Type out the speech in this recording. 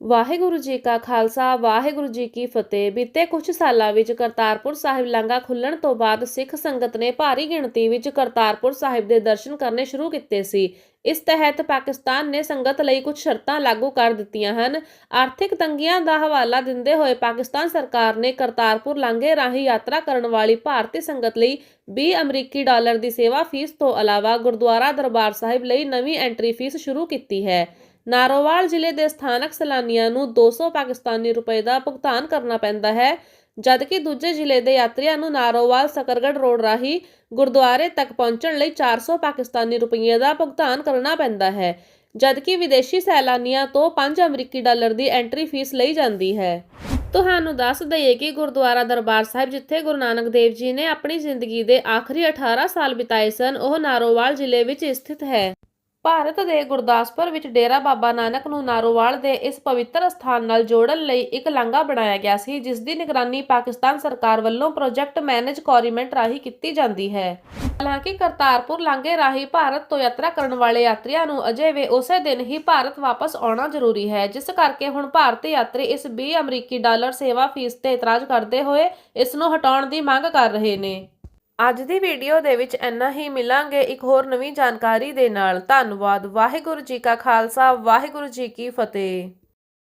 ਵਾਹਿਗੁਰੂ ਜੀ ਕਾ ਖਾਲਸਾ, ਵਾਹਿਗੁਰੂ ਜੀ ਕੀ ਫਤਿਹ। ਬੀਤੇ ਕੁਝ ਸਾਲਾਂ ਵਿੱਚ ਕਰਤਾਰਪੁਰ ਸਾਹਿਬ ਲਾਂਘਾ ਖੁੱਲਣ ਤੋਂ ਬਾਅਦ ਸਿੱਖ ਸੰਗਤ ਨੇ ਭਾਰੀ ਗਿਣਤੀ ਵਿੱਚ ਕਰਤਾਰਪੁਰ ਸਾਹਿਬ ਦੇ ਦਰਸ਼ਨ ਕਰਨੇ ਸ਼ੁਰੂ ਕੀਤੇ ਸੀ। ਇਸ ਤਹਿਤ ਪਾਕਿਸਤਾਨ ਨੇ ਸੰਗਤ ਲਈ ਕੁਝ ਸ਼ਰਤਾਂ ਲਾਗੂ ਕਰ ਦਿੱਤੀਆਂ ਹਨ। ਆਰਥਿਕ ਤੰਗੀਆਂ ਦਾ ਹਵਾਲਾ ਦਿੰਦੇ ਹੋਏ ਪਾਕਿਸਤਾਨ ਸਰਕਾਰ ਨੇ ਕਰਤਾਰਪੁਰ ਲਾਂਘੇ ਰਾਹੀਂ ਯਾਤਰਾ ਕਰਨ ਵਾਲੀ ਭਾਰਤੀ ਸੰਗਤ ਲਈ 20 ਅਮਰੀਕੀ ਡਾਲਰ ਦੀ ਸੇਵਾ ਫੀਸ ਤੋਂ ਇਲਾਵਾ ਗੁਰਦੁਆਰਾ ਦਰਬਾਰ ਸਾਹਿਬ ਲਈ ਨਵੀਂ ਐਂਟਰੀ ਫੀਸ ਸ਼ੁਰੂ ਕੀਤੀ ਹੈ। ਨਾਰੋਵਾਲ ਜ਼ਿਲ੍ਹੇ ਦੇ ਸਥਾਨਕ ਸੈਲਾਨੀਆਂ ਨੂੰ 200 ਪਾਕਿਸਤਾਨੀ ਰੁਪਏ ਦਾ ਭੁਗਤਾਨ ਕਰਨਾ ਪੈਂਦਾ ਹੈ, ਜਦਕਿ ਦੂਜੇ ਜ਼ਿਲ੍ਹੇ ਦੇ ਯਾਤਰੀਆਂ ਨੂੰ ਨਾਰੋਵਾਲ ਸਕਰਗੜ ਰੋਡ ਰਾਹੀਂ ਗੁਰਦੁਆਰੇ ਤੱਕ ਪਹੁੰਚਣ ਲਈ 400 ਪਾਕਿਸਤਾਨੀ ਰੁਪਏ ਦਾ ਭੁਗਤਾਨ ਕਰਨਾ ਪੈਂਦਾ ਹੈ, ਜਦਕਿ ਵਿਦੇਸ਼ੀ ਸੈਲਾਨੀਆਂ ਤੋਂ 5 ਅਮਰੀਕੀ ਡਾਲਰ ਦੀ ਐਂਟਰੀ ਫੀਸ ਲਈ ਜਾਂਦੀ ਹੈ। ਤੁਹਾਨੂੰ ਦੱਸ ਦਈਏ ਕਿ ਗੁਰਦੁਆਰਾ ਦਰਬਾਰ ਸਾਹਿਬ, ਜਿੱਥੇ ਗੁਰੂ ਨਾਨਕ ਦੇਵ ਜੀ ਨੇ ਆਪਣੀ ਜ਼ਿੰਦਗੀ ਦੇ ਆਖਰੀ 18 ਸਾਲ ਬਿਤਾਏ ਸਨ, ਉਹ ਨਾਰੋਵਾਲ ਜ਼ਿਲ੍ਹੇ ਵਿੱਚ ਸਥਿਤ ਹੈ। ਭਾਰਤ ਦੇ ਗੁਰਦਾਸਪੁਰ ਵਿੱਚ ਡੇਰਾ ਬਾਬਾ ਨਾਨਕ ਨੂੰ ਨਾਰੋਵਾਲ ਦੇ ਇਸ ਪਵਿੱਤਰ ਸਥਾਨ ਨਾਲ ਜੋੜਨ ਲਈ ਇੱਕ ਲਾਂਘਾ ਬਣਾਇਆ ਗਿਆ ਸੀ, ਜਿਸ ਦੀ ਨਿਗਰਾਨੀ ਪਾਕਿਸਤਾਨ ਸਰਕਾਰ ਵੱਲੋਂ ਪ੍ਰੋਜੈਕਟ ਮੈਨੇਜ ਕੋਰੀਮੈਂਟ ਰਾਹੀਂ ਕੀਤੀ ਜਾਂਦੀ ਹੈ। ਹਾਲਾਂਕਿ ਕਰਤਾਰਪੁਰ ਲਾਂਘੇ ਰਾਹੀਂ ਭਾਰਤ ਤੋਂ ਯਾਤਰਾ ਕਰਨ ਵਾਲੇ ਯਾਤਰੀਆਂ ਨੂੰ ਅਜੇ ਵੀ ਉਸੇ ਦਿਨ ਹੀ ਭਾਰਤ ਵਾਪਸ ਆਉਣਾ ਜ਼ਰੂਰੀ ਹੈ, ਜਿਸ ਕਰਕੇ ਹੁਣ ਭਾਰਤੀ ਯਾਤਰੀ ਇਸ 20 ਅਮਰੀਕੀ ਡਾਲਰ ਸੇਵਾ ਫੀਸ ਤੇ ਇਤਰਾਜ਼ ਕਰਦੇ ਹੋਏ ਇਸ ਨੂੰ ਹਟਾਉਣ ਦੀ ਮੰਗ ਕਰ ਰਹੇ ਨੇ। ਅੱਜ ਦੀ ਵੀਡੀਓ ਦੇ ਵਿੱਚ ਇੰਨਾ ਹੀ ਮਿਲਾਂਗੇ। ਇੱਕ ਹੋਰ ਨਵੀਂ ਜਾਣਕਾਰੀ ਦੇ ਨਾਲ ਧੰਨਵਾਦ। ਵਾਹਿਗੁਰੂ ਜੀ ਕਾ ਖਾਲਸਾ। ਵਾਹਿਗੁਰੂ ਜੀ ਕੀ ਫਤਿਹ।